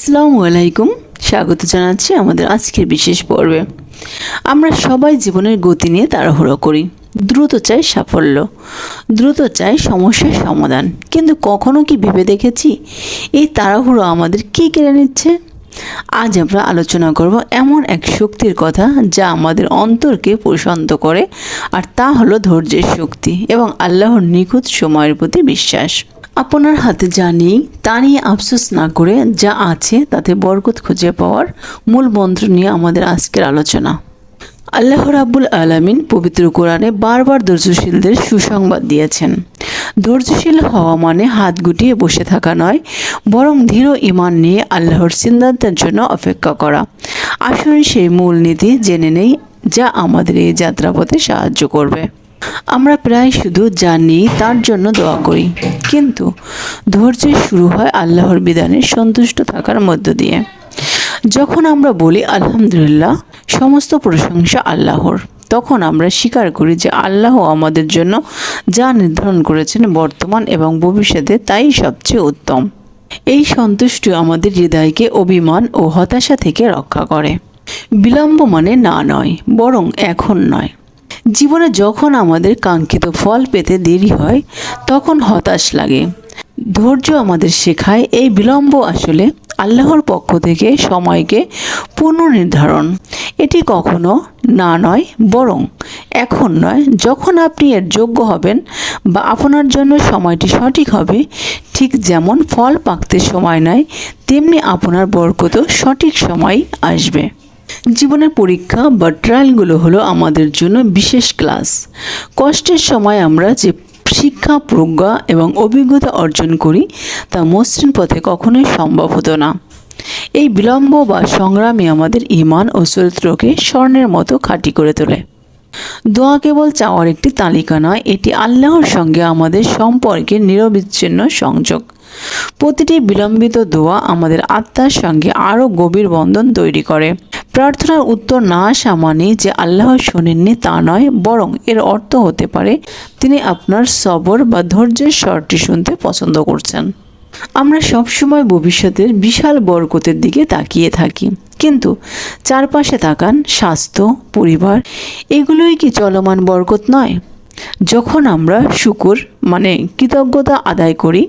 আসসালামু আলাইকুম। স্বাগত জানাচ্ছি আমাদের আজকের বিশেষ পর্বে। আমরা সবাই জীবনের গতি নিয়ে তাড়াহুড়ো করি। দ্রুত চাই সাফল্য। দ্রুত চাই সমস্যার সমাধান। কিন্তু কখনো কি ভেবে দেখেছি? এই তাড়াহুড়ো আমাদের কী কেড়ে নিচ্ছে? আজ আমরা আলোচনা করব এমন এক শক্তির কথা যা আমাদের অন্তরকে প্রশান্ত করে, আর তা হলো ধৈর্যের শক্তি এবং আল্লাহর নিখুঁত সময়ের প্রতি বিশ্বাস। আপনার হাতে যা নেই তা নিয়ে আফসোস না করে যা আছে তাতে বরকত খুঁজে পাওয়ার মূল মন্ত্র নিয়ে আমাদের আজকের আলোচনা। আল্লাহ রাব্বুল আলামিন পবিত্র কোরআনে বারবার ধৈর্যশীলদের সুসংবাদ দিয়েছেন। ধৈর্যশীল হওয়া মানে হাত গুটিয়ে বসে থাকা নয়, বরং ধীর ইমান নিয়ে আল্লাহর সিদ্ধান্তের জন্য অপেক্ষা করা। আসুন সেই মূলনীতি জেনে নেই যা আমাদের এই যাত্রাপথে সাহায্য করবে। আমরা প্রায় শুধু জানি তার জন্য দোয়া করি। কিন্তু ধৈর্য শুরু হয় আল্লাহর বিধানে সন্তুষ্ট থাকার মধ্য দিয়ে। যখন আমরা বলি আলহামদুলিল্লাহ, সমস্ত প্রশংসা আল্লাহর। তখন আমরা স্বীকার করি যে আল্লাহ আমাদের জন্য যা নির্ধারণ করেছেন বর্তমান এবং ভবিষ্যতে তাই সবচেয়ে উত্তম। এই সন্তুষ্টি আমাদের হৃদয়কে অভিমান ও হতাশা থেকে রক্ষা করে। বিলম্ব মানে না নয়, বরং এখন নয়। জীবনে যখন আমাদের কাঙ্ক্ষিত ফল পেতে দেরি হয়, তখন হতাশ লাগে। ধৈর্য আমাদের শেখায় এই বিলম্ব আসলে আল্লাহর পক্ষ থেকে সময়কে পুনর্নির্ধারণ। এটি কখনো না নয়, বরং এখন নয়, যখন আপনি এর যোগ্য হবেন বা আপনার জন্য সময়টি সঠিক হবে, ঠিক যেমন ফল পাকতে সময় নেয় তেমনি আপনার বরকত সঠিক সময় আসবে। জীবনের পরীক্ষা বা ট্রায়ালগুলো হলো আমাদের জন্য বিশেষ ক্লাস কষ্টের সময় আমরা যে শিক্ষা, প্রজ্ঞা এবং অভিজ্ঞতা অর্জন করি, তা মসৃণ পথে কখনোই সম্ভব হতো না। এই বিলম্ব বা সংগ্রামই আমাদের ইমান ও চরিত্রকে স্বর্ণের মতো খাঁটি করে তোলে। দোয়া কেবল চাওয়ার একটি তালিকা নয়, এটি আল্লাহর সঙ্গে আমাদের সম্পর্কের নিরবিচ্ছিন্ন সংযোগ। প্রতিটি বিলম্বিত দোয়া আমাদের আত্মার সঙ্গে আরও গভীর বন্ধন তৈরি করে। প্রার্থনার উত্তর না আসা মানে যে আল্লাহ শোনেননি তা নয়, বরং এর অর্থ হতে পারে তিনি আপনার সবর বা ধৈর্যের স্বরটি শুনতে পছন্দ করছেন। আমরা সবসময় ভবিষ্যতের বিশাল বরকতের দিকে তাকিয়ে থাকি, কিন্তু চারপাশে তাকান স্বাস্থ্য, পরিবার, এগুলোই কি চলমান বরকত নয়? যখন আমরা শুকুর মানে কৃতজ্ঞতা আদায় করি,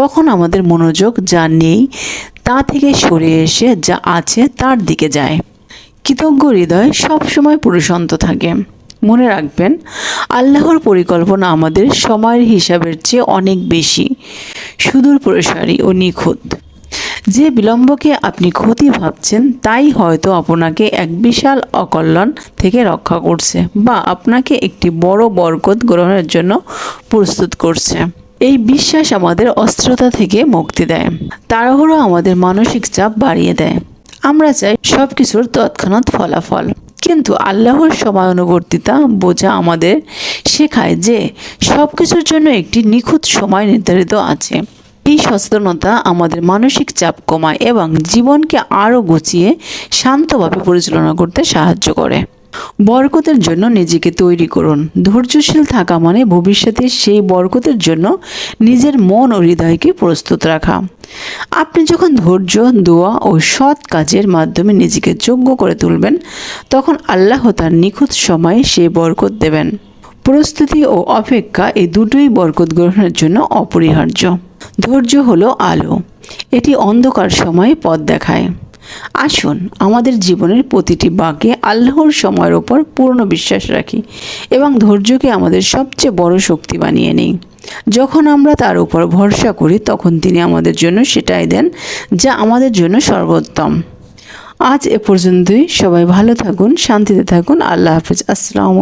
তখন আমাদের মনোযোগ যা নেই তা থেকে সরে এসে যা আছে তার দিকে যায়। কৃতজ্ঞ হৃদয় সবসময় প্রশান্ত থাকে। মনে রাখবেন, আল্লাহর পরিকল্পনা আমাদের সময়ের হিসাবের চেয়ে অনেক বেশি। সুদূর প্রসারী ও নিখুঁত। যে বিলম্বকে আপনি ক্ষতি ভাবছেন, তাই হয়তো আপনাকে এক বিশাল অকল্যাণ থেকে রক্ষা করছে বা আপনাকে একটি বড় বরকত গ্রহণের জন্য প্রস্তুত করছে। এই বিশ্বাস আমাদের অস্ত্রতা থেকে মুক্তি দেয়। তাড়াহুড়ো আমাদের মানসিক চাপ বাড়িয়ে দেয়। আমরা চাই সব কিছুর তৎক্ষণাৎ ফলাফল। কিন্তু আল্লাহর সময় অনুবর্তিতা বোঝা আমাদের শেখায় যে সব কিছুর জন্য একটি নিখুঁত সময় নির্ধারিত আছে। এই সচেতনতা আমাদের মানসিক চাপ কমায় এবং জীবনকে আরও গুছিয়ে শান্তভাবে পরিচালনা করতে সাহায্য করে। বরকতের জন্য নিজেকে তৈরি করুন। ধৈর্যশীল থাকা মানে ভবিষ্যতে সেই বরকতের জন্য নিজের মন ও হৃদয়কে প্রস্তুত রাখা। আপনি যখন ধৈর্য, দোয়া ও সৎ কাজের মাধ্যমে নিজেকে যোগ্য করে তুলবেন, তখন আল্লাহ তার নিখুঁত সময়ে সেই বরকত দেবেন। প্রস্তুতি ও অপেক্ষা এই দুটোই বরকত গ্রহণের জন্য অপরিহার্য। ধৈর্য হলো আলো। এটি অন্ধকার সময়ে পথ দেখায়। আসুন, আমাদের জীবনের প্রতিটি বাঁকে আল্লাহর সময়ের ওপর পূর্ণ বিশ্বাস রাখি এবং ধৈর্যকে আমাদের সবচেয়ে বড় শক্তি বানিয়ে নিই। যখন আমরা তার উপর ভরসা করি, তখন তিনি আমাদের জন্য সেটাই দেন যা আমাদের জন্য সর্বোত্তম। আজ এ পর্যন্তই। সবাই ভালো থাকুন, শান্তিতে থাকুন। আল্লাহ হাফিজ। আসসালামু